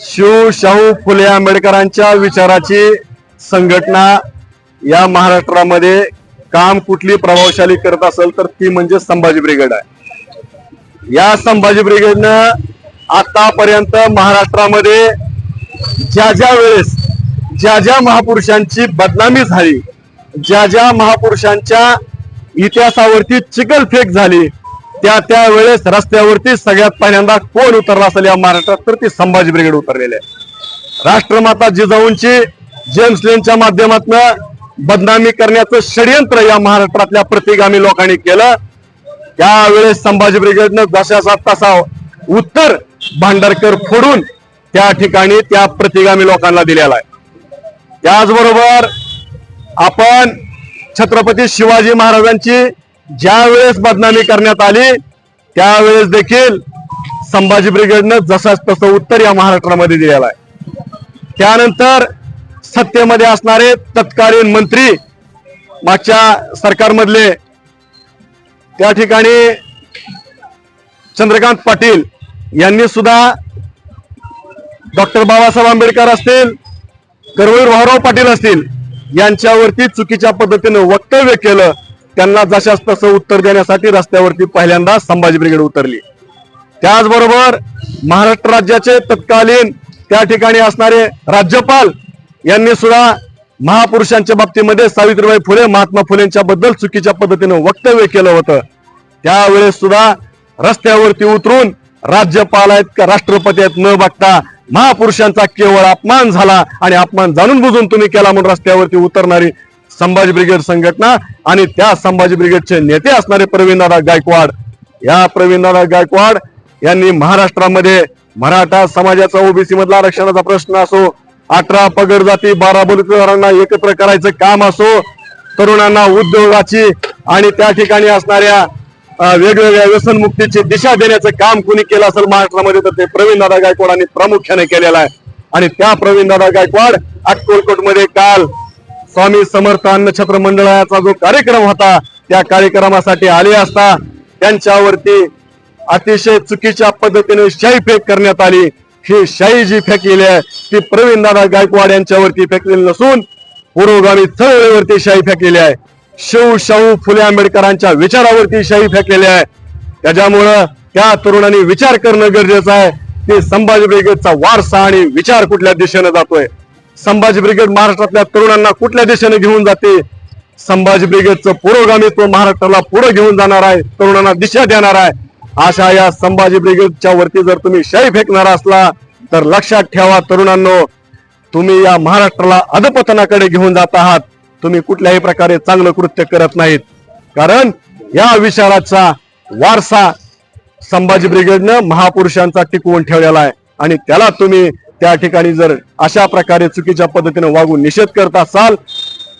शिव शाहू फुले आंबेडकरांच्या विचाराची संघटना या महाराष्ट्रामध्ये काम कुठली प्रभावशाली करत असेल तर ती म्हणजे संभाजी ब्रिगेड आहे. या संभाजी ब्रिगेडनं आतापर्यंत महाराष्ट्रामध्ये ज्या ज्या वेळेस ज्या ज्या महापुरुषांची बदनामी झाली ज्या ज्या महापुरुषांच्या इतिहासावरती चिकलफेक झाली त्या त्या वेळेस रस्त्यावरती सगळ्यात पहिल्यांदा कोण उतरला असेल या महाराष्ट्रात? तर ती संभाजी ब्रिगेड उतरलेली आहे राष्ट्रमाता जिजाऊंची जेम्स लेनच्या माध्यमातून बदनामी करण्याचं षडयंत्र या महाराष्ट्रातल्या प्रतिगामी लोकांनी केलं. त्यावेळेस संभाजी ब्रिगेडनं जशाचा तसा उत्तर भांडारकर फोडून त्या ठिकाणी त्या प्रतिगामी लोकांना दिलेला आहे. त्याचबरोबर आपण छत्रपती शिवाजी महाराजांची ज्या वेळेस बदनामी करण्यात आली त्यावेळेस देखील संभाजी ब्रिगेडनं जसाच तसं उत्तर या महाराष्ट्रामध्ये दिलेलं आहे. त्यानंतर सत्तेमध्ये असणारे तत्कालीन मंत्री मागच्या सरकारमधले त्या ठिकाणी चंद्रकांत पाटील यांनी सुद्धा डॉक्टर बाबासाहेब आंबेडकर असतील करवीर भाऊराव पाटील असतील यांच्यावरती चुकीच्या पद्धतीनं वक्तव्य केलं. त्यांना जशाच तसं उत्तर देण्यासाठी रस्त्यावरती पहिल्यांदा संभाजी ब्रिगेड उतरली. त्याचबरोबर महाराष्ट्र राज्याचे तत्कालीन त्या ठिकाणी असणारे राज्यपाल यांनी सुद्धा महापुरुषांच्या बाबतीमध्ये सावित्रीबाई फुले महात्मा फुलेंच्या बद्दल चुकीच्या पद्धतीनं वक्तव्य केलं होतं. त्यावेळेस सुद्धा रस्त्यावरती उतरून राज्यपाल आहेत का राष्ट्रपती आहेत न बघता महापुरुषांचा केवळ अपमान झाला आणि अपमान जाणून बुजून तुम्ही केला म्हणून रस्त्यावरती उतरणारी संभाजी ब्रिगेड संघटना आणि त्या संभाजी ब्रिगेडचे नेते असणारे प्रवीणदादा गायकवाड. या प्रवीणदादा गायकवाड यांनी महाराष्ट्रामध्ये मराठा समाजाचा ओबीसी मधला आरक्षणाचा प्रश्न असो अठरा पगड जाती बारा बलुतेदारांना एकत्र करायचं काम असो तरुणांना उद्योगाची आणि त्या ठिकाणी असणाऱ्या वेगवेगळ्या व्यसनमुक्तीची दिशा देण्याचं काम कुणी केलं असेल महाराष्ट्रामध्ये तर ते प्रवीणदादा गायकवाडांनी प्रामुख्याने केलेलं आहे. आणि त्या प्रवीणदादा गायकवाड अक्कलकोटमध्ये काल स्वामी समर्थ अन्न छत्र मंडळाचा जो कार्यक्रम होता त्या कार्यक्रमासाठी आले असता त्यांच्यावरती अतिशय चुकीच्या पद्धतीने शाई फेक करण्यात आली. ही शाई जी फेकलेली आहे ती प्रवीणदादा गायकवाड यांच्यावरती फेकलेली नसून पुरोगामी चळवळीवरती शाही फेकलेली आहे. शिव शाहू फुले आंबेडकरांच्या विचारावरती शाही फेकलेली आहे. त्याच्यामुळं त्या तरुणांनी विचार करणं गरजेचं आहे. की संभाजी ब्रिगेडचा वारसा आणि विचार कुठल्या दिशेने जातोय? संभाजी ब्रिगेड महाराष्ट्रातल्या तरुणांना कुठल्या दिशेने घेऊन जाते? संभाजी ब्रिगेडचं पुरोगामित्व महाराष्ट्राला पुढे घेऊन जाणार आहे तरुणांना दिशा देणार आहे. अशा या संभाजी ब्रिगेडच्या वरती जर तुम्ही शाई फेकणार असला तर लक्षात ठेवा तरुणांनो तुम्ही या महाराष्ट्राला अधपतनाकडे घेऊन जात आहात. तुम्ही कुठल्याही प्रकारे चांगलं कृत्य करत नाहीत. कारण या विचाराचा वारसा संभाजी ब्रिगेडनं महापुरुषांचा टिकवून ठेवलेला आहे. आणि त्याला तुम्ही त्या ठिकाणी जर अशा प्रकारे चुकीच्या पद्धतीने वागून निषेध करत असाल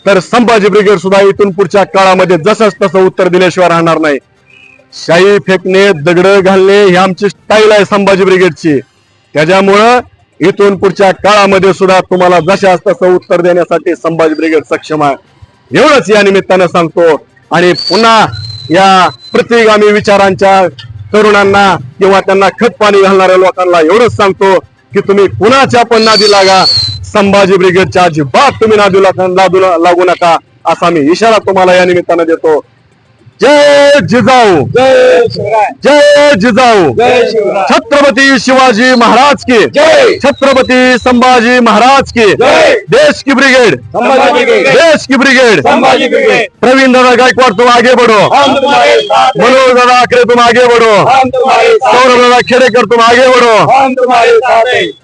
तर संभाजी ब्रिगेड सुद्धा इथून पुढच्या काळामध्ये जसंच तसं उत्तर दिल्याशिवाय राहणार नाही. शाई फेकणे दगड घालणे ही आमची स्टाईल आहे संभाजी ब्रिगेडची. त्याच्यामुळं इथून पुढच्या काळामध्ये सुद्धा तुम्हाला जशाच तसं उत्तर देण्यासाठी संभाजी ब्रिगेड सक्षम आहे. एवढंच या निमित्तानं सांगतो. आणि पुन्हा या प्रतिगामी विचारांच्या तरुणांना किंवा त्यांना खत पाणी घालणाऱ्या लोकांना एवढंच सांगतो. की तुम्ही कुणाच्या पण नादी लागा. संभाजी ब्रिगेडच्या अजिबात तुम्ही नादी लागू नका असा मी इशारा तुम्हाला या निमित्तानं देतो. जय जिजाऊ। जय जय जिजाऊ। छत्रपती शिवाजी महाराज की। जय। छत्रपती संभाजी महाराज की। जय। देश की ब्रिगेड। देश की ब्रिगेड। प्रवीण दादा गायकवाड तुम आगे बढ़ो। मनोज दादा आखरे तुम आगे बढ़ो। सौरभ दादा खेड़ेकर तुम आगे बढ़ो।